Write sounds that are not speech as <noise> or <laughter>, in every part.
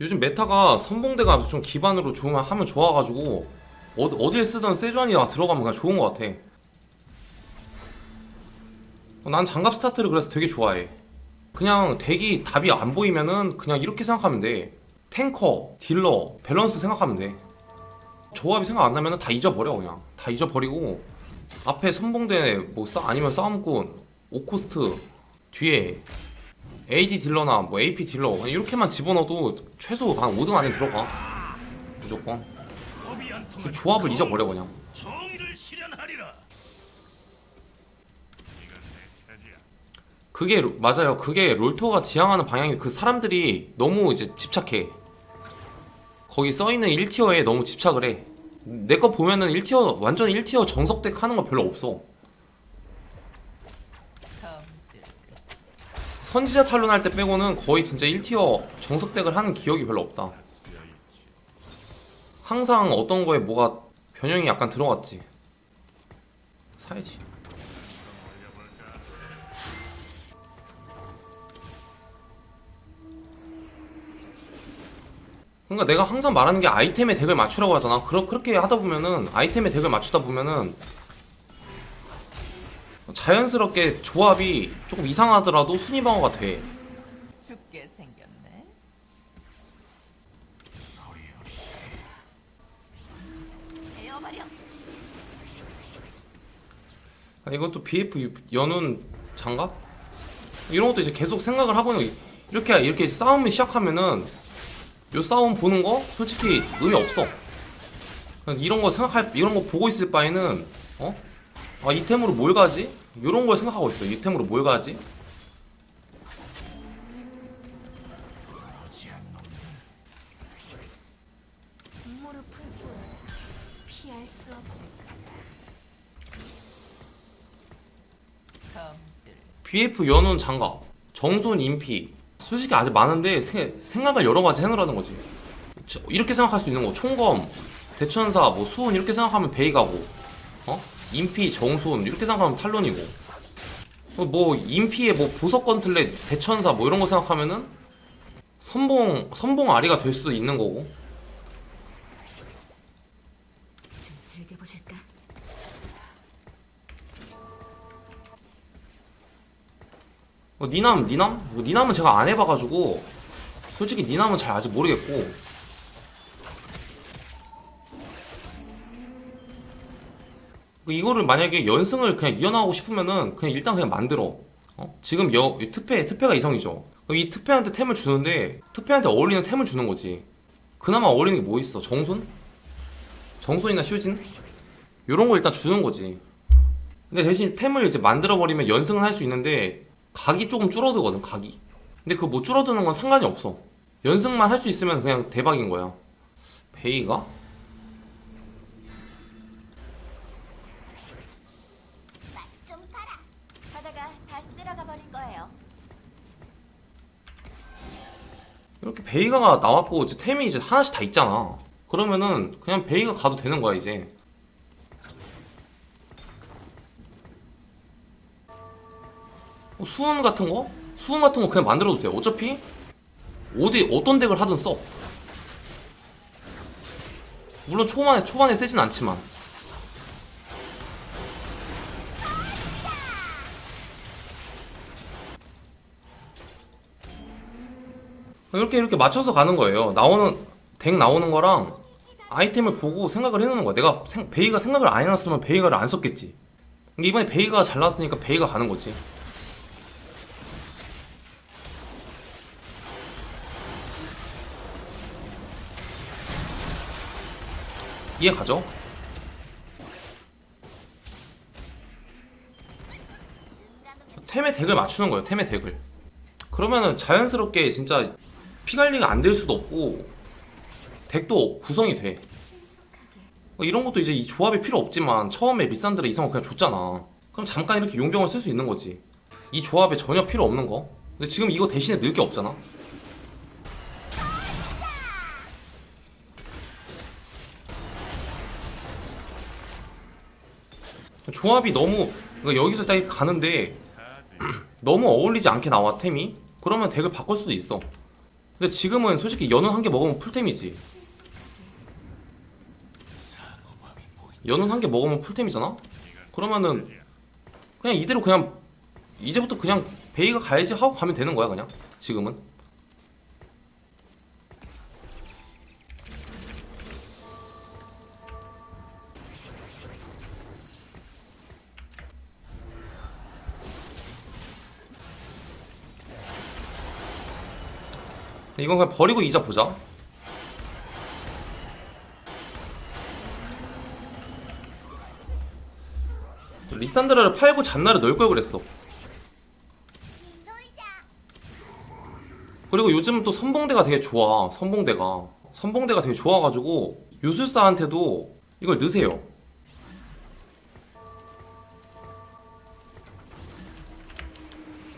요즘 메타가 선봉대가 좀 기반으로 좋으면 하면 좋아가지고 어디, 어디에 쓰던 세주안이가 들어가면 그냥 좋은 것 같아. 어, 난 장갑 스타트를 그래서 되게 좋아해. 그냥 덱이 답이 안 보이면은 그냥 이렇게 생각하면 돼. 탱커, 딜러, 밸런스 생각하면 돼. 조합이 생각 안 나면은 다 잊어버려 그냥. 다 잊어버리고 앞에 선봉대 뭐 싸, 아니면 싸움꾼 오코스트 뒤에 AD 딜러나 뭐 AP 딜러 이렇게만 집어넣어도 최소 한 5등 안에 들어가. 무조건. 그 조합을 잊어버려 그냥. 그게 로- 맞아요. 그게 롤토가 지향하는 방향이 그 사람들이 너무 이제 집착해. 거기 써있는 1티어에 너무 집착을 해 내 거 보면은 1티어 완전 1티어 정석덱 하는 거 별로 없어 선지자 탈론할 때 빼고는 거의 진짜 1티어 정석 덱을 하는 기억이 별로 없다. 항상 어떤 거에 뭐가 변형이 약간 들어갔지. 사야지. 그러니까 내가 항상 말하는 게 아이템의 덱을 맞추라고 하잖아. 그러, 그렇게 하다 보면은 아이템의 덱을 맞추다 보면은 자연스럽게 조합이 조금 이상하더라도 순위 방어가 돼. 죽게 생겼네. 아, 이것도 BF 연운 장갑? 이런 것도 이제 계속 생각을 하고 있는 거. 이렇게 이렇게 싸움을 시작하면은 요 싸움 보는 거 솔직히 의미 없어. 그냥 이런 거 생각할 이런 거 보고 있을 바에는 어? 아 이템으로 뭘 가지? 이런 걸 생각하고 있어. 이 템으로 뭘 가지? BF 연운 장갑, 정손 인피. 솔직히 아직 많은데 세- 생각을 여러 가지 해놓으라는 거지. 저- 이렇게 생각할 수 있는 거. 총검, 대천사, 뭐 수은 이렇게 생각하면 베이 가고, 어? 인피, 정손 이렇게 생각하면 탈론이고. 어, 뭐 인피에 뭐 보석 건틀레, 대천사 뭐 이런 거 생각하면은 선봉 선봉 아리가 될 수도 있는 거고. 좀 즐겨보실까? 어, 니남, 니남? 뭐 니남은 제가 안 해봐가지고 솔직히 니남은 잘 아직 모르겠고 이거를 만약에 연승을 그냥 이어나가고 싶으면은 그냥 일단 그냥 만들어 어? 지금 여, 이 특패, 특패가 이성이죠 이 특패한테 템을 주는데 특패한테 어울리는 템을 주는 거지 그나마 어울리는 게 뭐 있어? 정손? 정손이나 슈진? 요런 거 일단 주는 거지 근데 대신 템을 이제 만들어버리면 연승은 할 수 있는데 각이 조금 줄어들거든 각이 근데 그 뭐 줄어드는 건 상관이 없어 연승만 할 수 있으면 그냥 대박인 거야 베이가? 이렇게 베이가가 나왔고 이제 템이 이제 하나씩 다 있잖아. 그러면은 그냥 베이가 가도 되는 거야 이제. 어, 수은 같은 거? 수은 같은 거 그냥 만들어도 돼 어차피? 어디 어떤 덱을 하든 써. 물론 초반에 초반에 세진 않지만 이렇게 이렇게 맞춰서 가는 거예요. 나오는 덱 나오는 거랑 아이템을 보고 생각을 해놓는 거야. 내가 생- 베이가 생각을 안 해놨으면 베이가를 안 썼겠지. 근데 이번에 베이가 잘 나왔으니까 베이가 가는 거지. 이해 가죠? 템의 덱을 맞추는 거예요. 템의 덱을. 그러면은 자연스럽게 진짜 피 관리가 안 될 수도 없고 덱도 구성이 돼. 어, 이런 것도 이제 이 조합이 필요 없지만 처음에 리산드라 이성을 그냥 줬잖아. 그럼 잠깐 이렇게 용병을 쓸 수 있는 거지. 이 조합에 전혀 필요 없는 거. 근데 지금 이거 대신에 늘 게 없잖아. 조합이 너무 그러니까 여기서 딱 가는데 <clears throat> 너무 어울리지 않게 나와 템이 그러면 덱을 바꿀 수도 있어 근데 지금은 솔직히 연운 한 개 먹으면 풀템이지. 연운 한 개 먹으면 풀템이잖아? 그러면은 그냥 이대로 그냥 이제부터 그냥 베이가 가야지 하고 가면 되는 거야 그냥 지금은 이건 그냥 버리고 이자 보자 리산드라를 팔고 잔나를 넣을 걸 그랬어. 그리고 요즘 또 선봉대가 되게 좋아. 선봉대가. 선봉대가 되게 좋아가지고 요술사한테도 이걸 넣으세요.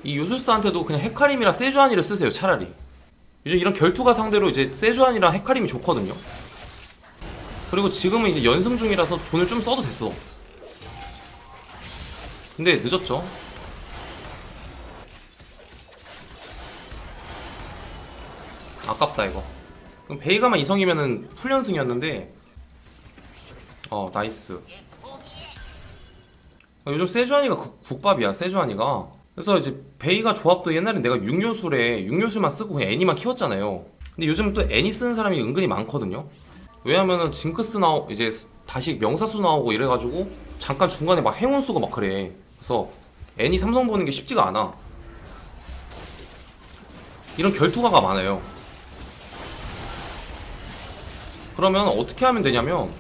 이 요술사한테도 그냥 헤카림이랑 세주안이를 쓰세요. 차라리. 요즘 이런 결투가 상대로 이제 세주안이랑 헤카림이 좋거든요. 그리고 지금은 이제 연승 중이라서 돈을 좀 써도 됐어. 근데 늦었죠. 아깝다 이거 그럼 베이가만 이성이면은 풀연승이었는데 어 나이스 어, 요즘 세주안이가 국- 국밥이야 세주안이가 그래서 이제 베이가 조합도 옛날에 내가 육요술에 육요술만 쓰고 그냥 애니만 키웠잖아요. 근데 요즘 또 애니 쓰는 사람이 은근히 많거든요. 왜냐면은 징크스 나오 이제 다시 명사수 나오고 이래가지고 잠깐 중간에 막 행운 쓰고 막 그래. 그래서 애니 삼성 보는 게 쉽지가 않아. 이런 결투가가 많아요. 그러면 어떻게 하면 되냐면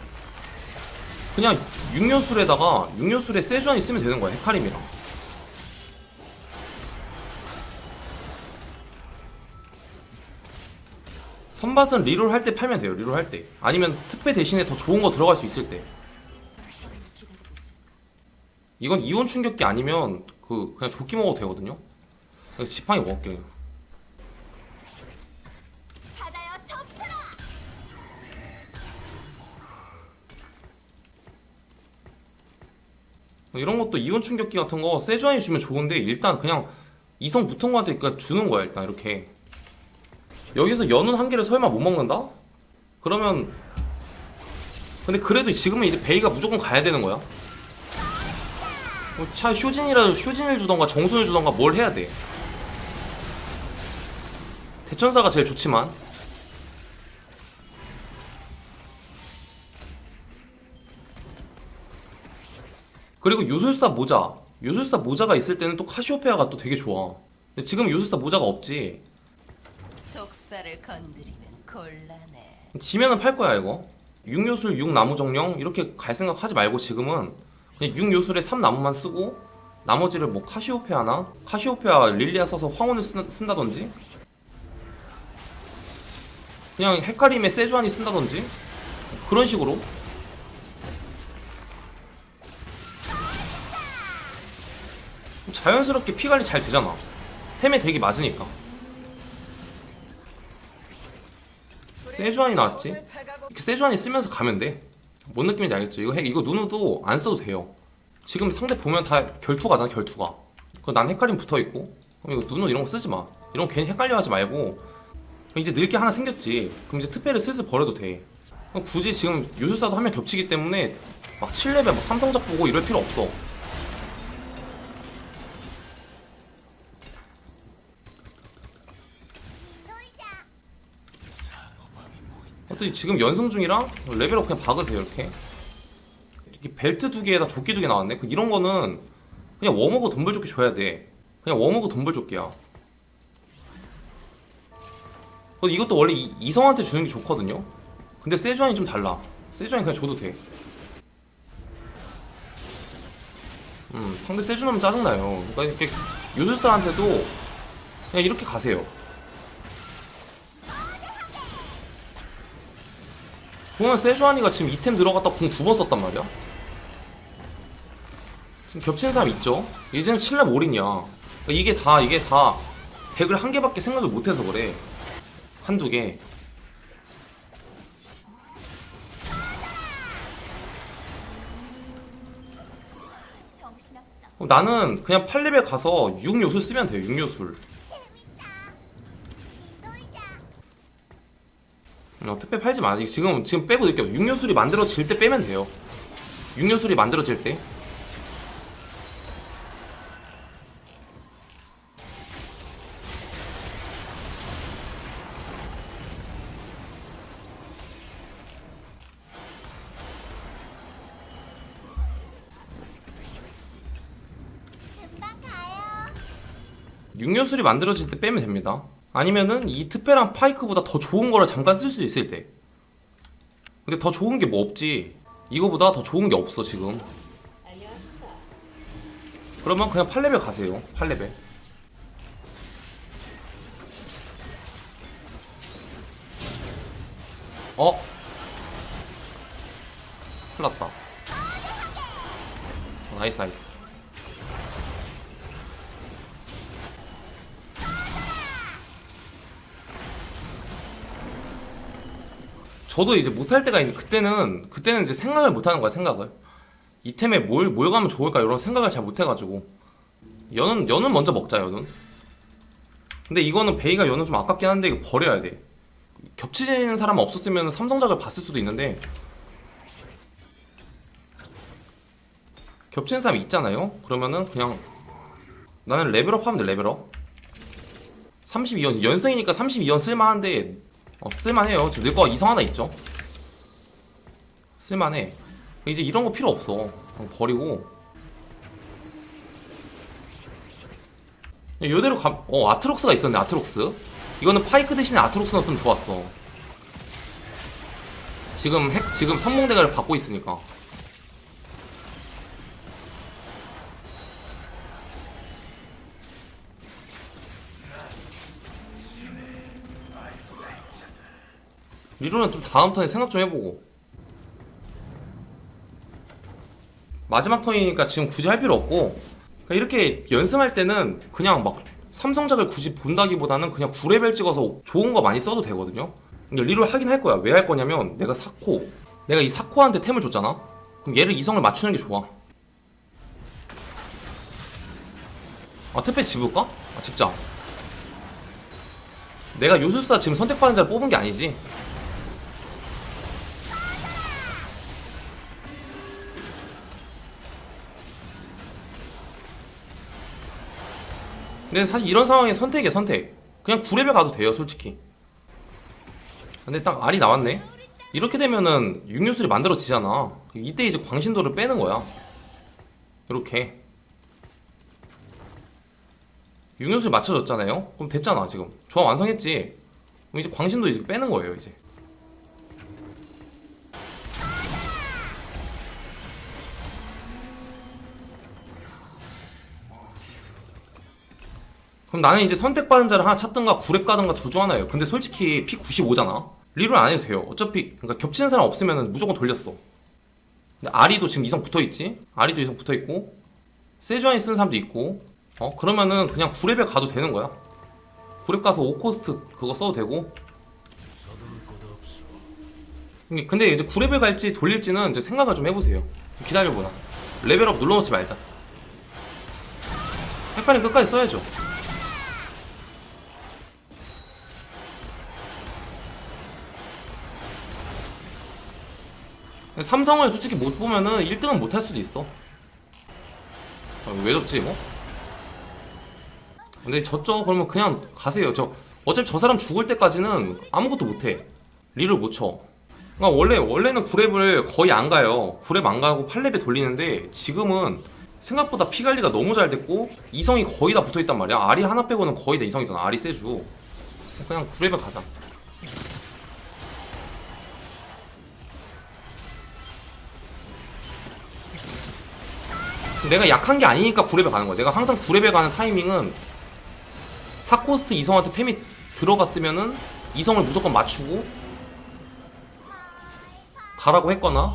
그냥 육료술에다가 육료술에 세주안이 쓰면 되는 거야 헤카림이랑 선밭은 리롤 할 때 팔면 돼요 리롤 할 때. 아니면 특배 대신에 더 좋은 거 들어갈 수 있을 때. 이건 이온 충격기 아니면 그 그냥 조끼 먹어도 되거든요? 지팡이 먹을게요 덮쳐라. 이런 것도 이온 충격기 같은 거 세주안이 주면 좋은데 일단 그냥 이성 붙은 거한테 그러니까 주는 거야 일단 이렇게 여기서 연운 한 개를 설마 못 먹는다? 그러면 근데 그래도 지금은 이제 베이가 무조건 가야 되는 거야 뭐차 쇼진이라도 쇼진을 주던가 정순을 주던가 뭘 해야 돼 대천사가 제일 좋지만 그리고 요술사 모자. 요술사 모자가 있을 때는 또 카시오페아가 또 되게 좋아. 근데 지금 요술사 모자가 없지. 독사를 건드리면 곤란해. 지면은 팔 거야 이거. 6요술 6나무 정령 이렇게 갈 생각 하지 말고 지금은 그냥 6요술에 3나무만 쓰고 나머지를 뭐 카시오페아 나? 카시오페아 릴리아 써서 황혼을 쓴, 쓴다든지? 그냥 헤카림의 세주안이 쓴다든지? 그런 식으로. 자연스럽게 피 관리 잘 되잖아. 템에 되게 맞으니까 세주안이 나왔지 이렇게 세주안이 쓰면서 가면 돼. 뭔 느낌인지 알겠죠? 이거 해- 이거 누누도 안 써도 돼요. 지금 상대 보면 다 결투가잖아 결투가. 그난 헷갈림 붙어 있고. 그럼 이거 누누 이런 거 쓰지 마. 이런 거 괜히 헷갈려 하지 말고. 이제 늘게 하나 생겼지. 그럼 이제 특배를 슬슬 버려도 돼. 굳이 지금 요술사도 한 명 겹치기 때문에 막 7레벨 막 삼성작 보고 이럴 필요 없어. 어떻게 지금 연승 중이랑 레벨업 그냥 박으세요 이렇게. 이렇게 벨트 두 개에다 조끼 두 개 나왔네? 그 이런 거는 그냥 웜오고 덤블 조끼 줘야 돼. 그냥 웜오고 덤블 조끼야. 그 이것도 원래 이- 이성한테 주는 게 좋거든요? 근데 세주안이 좀 달라. 세주안이 그냥 줘도 돼. 음, 상대 세주하면 짜증나요. 그러니까 이렇게 요술사한테도 그냥 이렇게 가세요 보면 세주안이가 지금 이템 들어갔다 궁 두 번 썼단 말이야. 지금 겹치는 사람 있죠? 이제는 7렙 올인이야. 그러니까 이게 다 이게 다 백을 한 개밖에 생각을 못해서 그래. 한두 개. 나는 그냥 8렙에 가서 6요술 쓰면 돼요. 6요술. 놀자. 어, 특배 팔지 마. 지금 지금 빼고 느껴. 육류술이 만들어질 때 빼면 돼요. 육류술이 만들어질 때. 육류술이 만들어질 때 빼면 됩니다. 아니면은 이 특배랑 파이크보다 더 좋은 거를 잠깐 쓸 수 있을 때. 근데 더 좋은 게 뭐 없지. 이거보다 더 좋은 게 없어 지금. 그러면 그냥 8레벨 가세요. 8레벨. 어? 큰일 났다. 어, 나이스 나이스. 저도 이제 못할 때가 있는데 그때는 그때는 이제 생각을 못 하는 거야 생각을. 이템에 뭘, 뭘 가면 좋을까 이런 생각을 잘 못 해가지고. 연은 연은 먼저 먹자 연은. 근데 이거는 베이가 연은 좀 아깝긴 한데 이거 버려야 돼. 겹치는 사람 없었으면 삼성작을 봤을 수도 있는데. 겹치는 사람 있잖아요? 그러면은 그냥 나는 레벨업 하면 돼 레벨업. 32연 연승이니까 32연 쓸만한데 어, 쓸만해요. 지금 늙거 이성 하나 있죠? 쓸만해. 이제 이런 거 필요 없어. 버리고. 이대로 가, 어 아트록스가 있었네 아트록스. 이거는 파이크 대신에 아트록스 넣었으면 좋았어. 지금 핵 지금 선봉대가를 받고 있으니까 리로는 좀 다음 턴에 생각 좀 해보고. 마지막 턴이니까 지금 굳이 할 필요 없고. 그러니까 이렇게 연승할 때는 그냥 막 삼성작을 굳이 본다기보다는 그냥 9레벨 찍어서 좋은 거 많이 써도 되거든요. 근데 리롤 하긴 할 거야. 왜 할 거냐면 내가 사코 내가 이 사코한테 템을 줬잖아. 그럼 얘를 이성을 맞추는 게 좋아. 아 특배 집을까? 아 집자 내가 요술사 지금 선택받은 자를 뽑은 게 아니지 근데 사실 이런 상황에 선택이야 선택. 그냥 9레벨 가도 돼요 솔직히. 근데 딱 알이 나왔네. 이렇게 되면은 육류술이 만들어지잖아. 이때 이제 광신도를 빼는 거야. 이렇게. 육류술 맞춰졌잖아요? 그럼 됐잖아 지금. 조합 완성했지. 그럼 이제 광신도 이제 빼는 거예요 이제 그럼 나는 이제 선택받은 자를 하나 찾든가 9렙 가든가 둘 중 하나예요. 근데 솔직히 피 95잖아. 리롤 안 해도 돼요. 어차피 그러니까 겹치는 사람 없으면 무조건 돌렸어. 근데 아리도 지금 이성 붙어 있지? 아리도 이성 붙어 있고 세주안이 쓰는 사람도 있고 어 그러면은 그냥 9렙에 가도 되는 거야. 9렙 가서 5코스트 그거 써도 되고 근데- 이제 9렙을 갈지 돌릴지는 이제 생각을 좀 해보세요. 기다려보라. 레벨업 눌러놓지 말자. 헷갈리면 끝까지 써야죠. 삼성을 솔직히 못 보면은 1등은 못 할 수도 있어. 아, 왜 졌지 뭐? 근데 졌죠? 그러면 그냥 가세요. 저 어차피 저 사람 죽을 때까지는 아무것도 못 해. 리를 못 쳐. 그러니까 원래 원래는 9렙을 거의 안 가요. 9렙 안 가고 8렙에 돌리는데 지금은 생각보다 피 관리가 너무 잘 됐고 이성이 거의 다 붙어 있단 말이야. 알이 하나 빼고는 거의 다 이성이잖아. 알이 세주. 그냥 9렙에 가자. 내가 약한 게 아니니까 9렙에 가는 거야. 내가 항상 9렙에 가는 타이밍은 4코스트 이성한테 템이 들어갔으면은 이성을 무조건 맞추고 가라고 했거나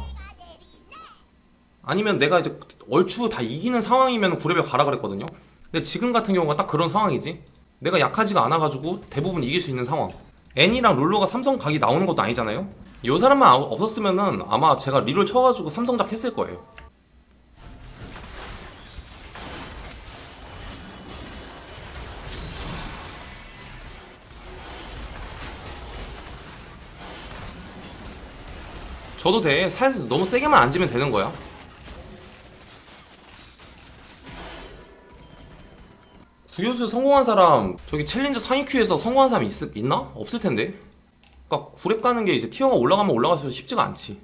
아니면 내가 이제 얼추 다 이기는 상황이면 9렙에 가라 그랬거든요. 근데 지금 같은 경우가 딱 그런 상황이지. 내가 약하지가 않아가지고 대부분 이길 수 있는 상황. 애니랑 룰로가 삼성 각이 나오는 것도 아니잖아요. 이 사람만 아- 없었으면은 아마 제가 리를 쳐가지고 삼성작 했을 거예요. 저도 돼. 살살 너무 세게만 안 지면 되는 거야. 구요수 성공한 사람 저기 챌린저 상위 큐에서 성공한 사람 있, 있나? 없을 텐데. 그러니까 구랩 가는 게 이제 티어가 올라가면 올라갈수록 쉽지가 않지.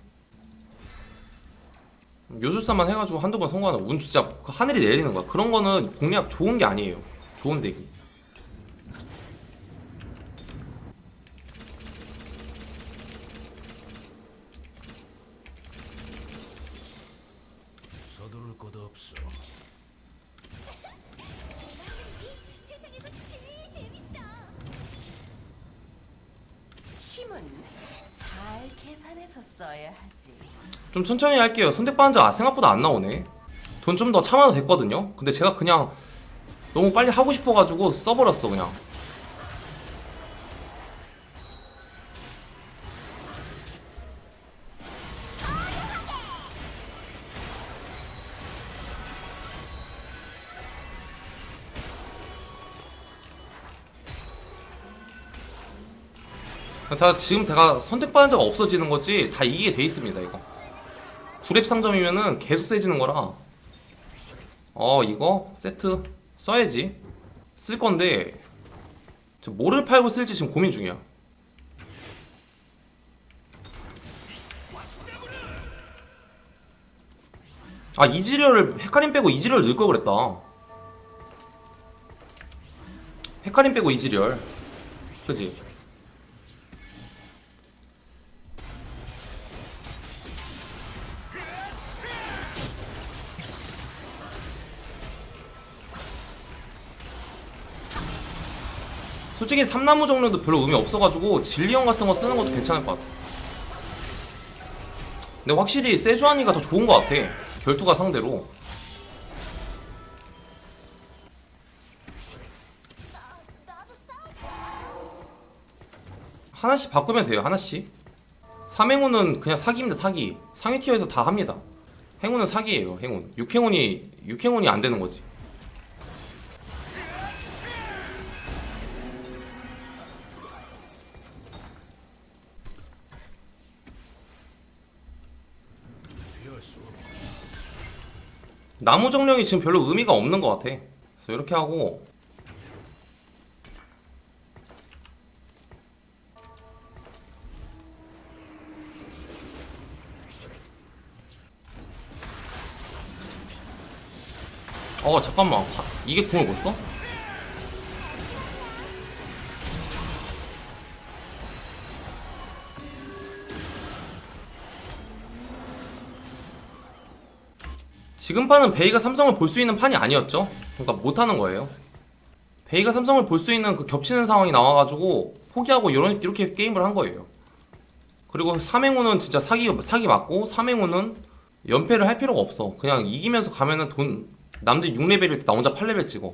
요술사만 해가지고 한두 번 성공하는 운 진짜 그 하늘이 내리는 거야. 그런 거는 공략 좋은 게 아니에요. 좋은 대기. 좀 천천히 할게요. 선택반자 생각보다 안 나오네. 돈 좀 더 참아도 됐거든요. 근데 제가 그냥 너무 빨리 하고 싶어가지고 써버렸어 그냥. 다 지금 제가 선택받은 자가 없어지는 거지 다 이기게 돼 있습니다 이거 9렙 상점이면은 계속 세지는 거라. 어 이거 세트 써야지. 쓸 건데 저 뭐를 팔고 쓸지 지금 고민 중이야. 아 이지리얼을 헤카림 빼고 이지리얼 넣을 걸 그랬다. 헤카림 빼고 이지리얼. 그지 솔직히 삼나무 종류도 별로 의미 없어가지고 진리형 같은 거 쓰는 것도 괜찮을 것 같아. 근데 확실히 세주아니가 더 좋은 것 같아. 결투가 상대로. 하나씩 바꾸면 돼요, 하나씩. 삼행운은 그냥 사기입니다, 사기. 상위 티어에서 다 합니다. 행운은 사기예요, 행운. 육행운이, 육행운이 안 되는 거지. 나무 정령이 지금 별로 의미가 없는 것 같아. 그래서 이렇게 하고 어 잠깐만 화- 이게 궁을 못 써? 지금 판은 베이가 삼성을 볼 수 있는 판이 아니었죠. 그러니까 못하는 거예요. 베이가 삼성을 볼 수 있는 그 겹치는 상황이 나와가지고 포기하고 이런 이렇게 게임을 한 거예요. 그리고 삼행우는 진짜 사기 사기 맞고 삼행우는 연패를 할 필요가 없어. 그냥 이기면서 가면은 돈 남들 6레벨일 때 나 혼자 8레벨 찍어.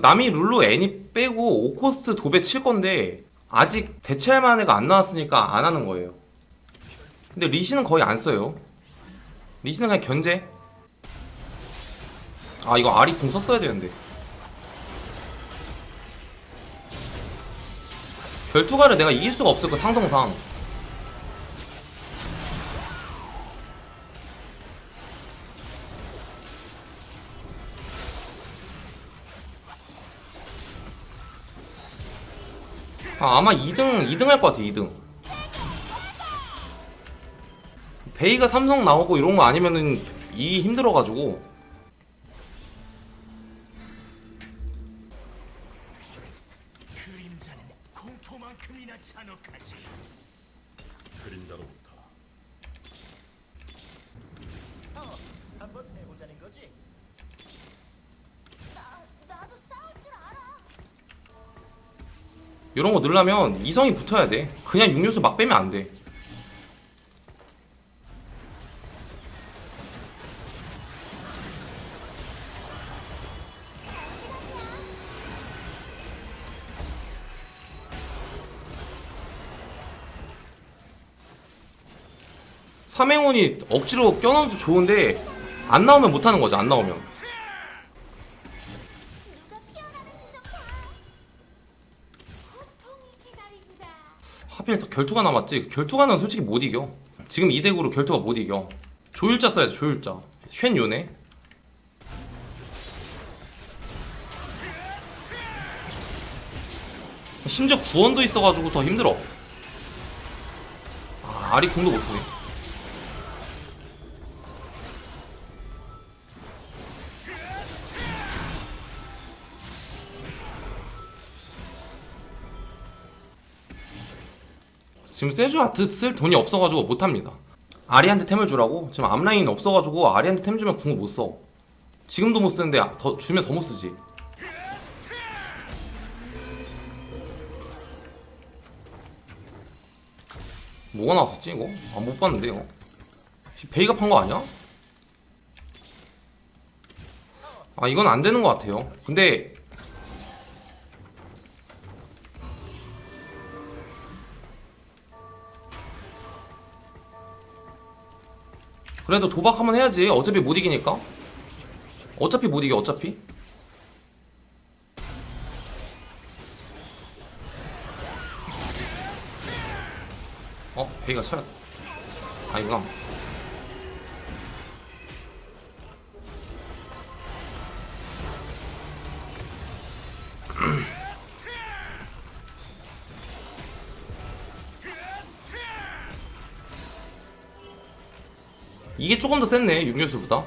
남이 룰루 애니 빼고 오코스트 도배 칠 건데 아직 대체할 만한 애가 안 나왔으니까 안 하는 거예요. 근데 리시는 거의 안 써요. 리시는 그냥 견제. 아 이거 아리 궁 썼어야 되는데. 결투가를 내가 이길 수가 없을 거 상성상. 아, 아마 2등 2등 할 것 같아 2등. 베이가 삼성 나오고 이런 거 아니면은 이 힘들어가지고 그림자는 공포만큼이나 잔혹하지. 그림자로부터 이런 거 넣으려면 이성이 붙어야 돼. 그냥 육류수 막 빼면 안돼. 삼행운이 억지로 껴넣어도 좋은데 안 나오면 못하는 거죠 안 나오면. 하필 또 결투가 남았지. 결투가는 솔직히 못 이겨. 지금 이 덱으로 결투가 못 이겨. 조율자 써야 돼 조율자. 쉔 요네. 심지어 구원도 있어가지고 더 힘들어. 아 아리 궁도 못 쓰네 지금 세주 아트 쓸 돈이 없어가지고 못합니다. 아리한테 템을 주라고? 지금 앞라인 없어가지고 아리한테 템 주면 궁을 못 써. 지금도 못 쓰는데 아- 더 주면 더 못 쓰지. 뭐가 나왔었지 이거? 아 못 봤는데 이거. 베이가 판 거 아니야? 아 이건 안 되는 것 같아요. 근데 그래도 도박 한번 해야지. 어차피 못 이기니까. 어차피 못 이겨, 어차피. 어, 베이가 차렸다. 아니구 이게 조금 더 셌네, 육류수보다.